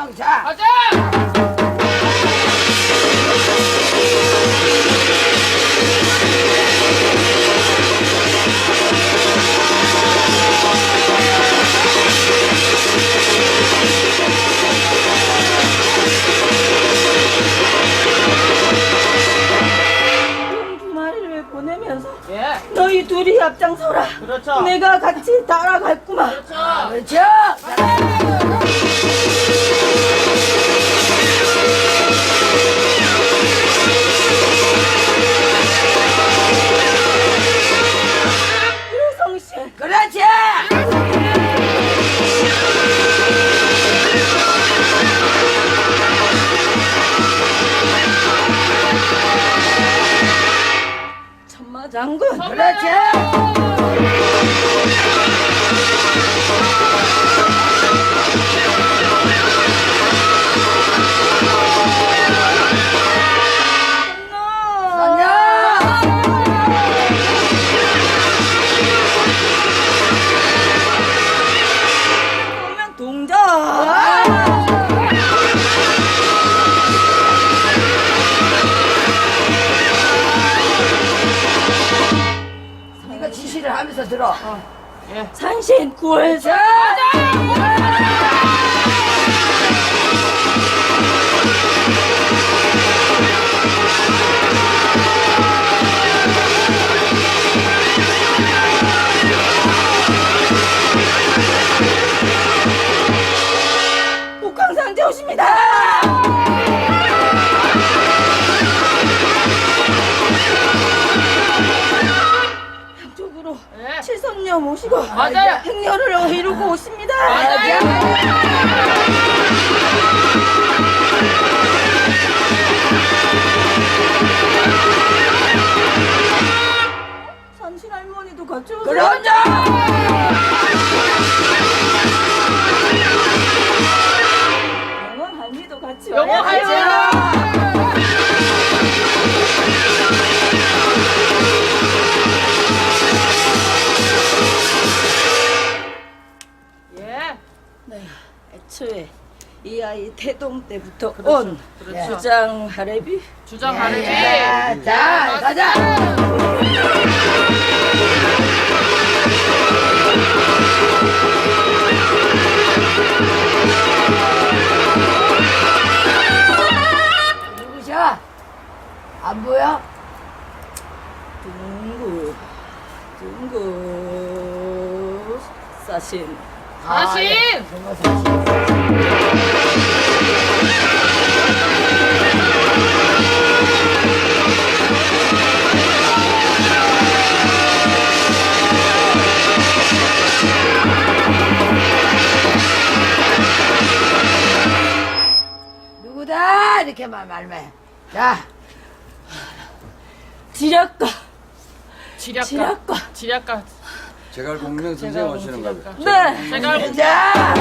동영차. 가자! 주말을 보내면서 예. 너희 둘이 앞장서라. 그렇죠. 내가 같이 따라갈구만. 그렇죠. 그렇죠. 장군. 그렇지. 지시를 하면서 들어. 산신 구월자. 예. 칠선녀 모시고 맞아요. 행렬을 이루고 오십니다. 산신 할머니도 같이 오세요. 영원 할미도 같이 영원 와야죠. 할미. 이 아이 태동 때부터 그렇죠. 온 그렇죠. 주장 하래비 주장하는지. 예, 자, 가자. 누구셔? 안 보여? 둥구 둥구 사신 사신! 정말 사신. 누구다 이렇게 말 말매. 자, 지략가 지략가. 지략가. 지략가. 제갈 공명 선생 오시는가 봐요. 네 제가 알고 자.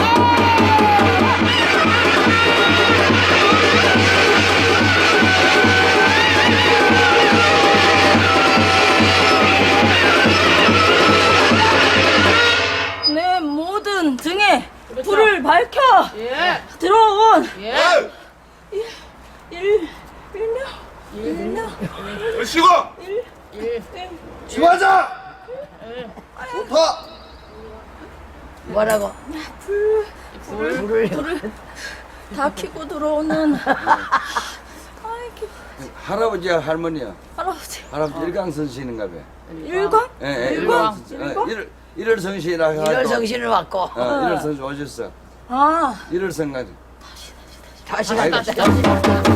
내 모든 등에 그렇죠. 불을 밝혀 예. 들어온 예. 일 일명 일명 쉬고 일 예. 집하자 불파 뭐라고? 불, 불, 불을 불을 다 켜고 들어오는 할아버지야 할머니야 할아버지 할아버지 일강 선시인가 봐. 일광? 예, 예, 일광? 일광? 어, 일월 일월 성시라 해 일월성신을 왔고 어, 일월 성시 오셨어. 아 일월 성까지. 다시 다시 다시. 다시 다시 다시. 다시 다시.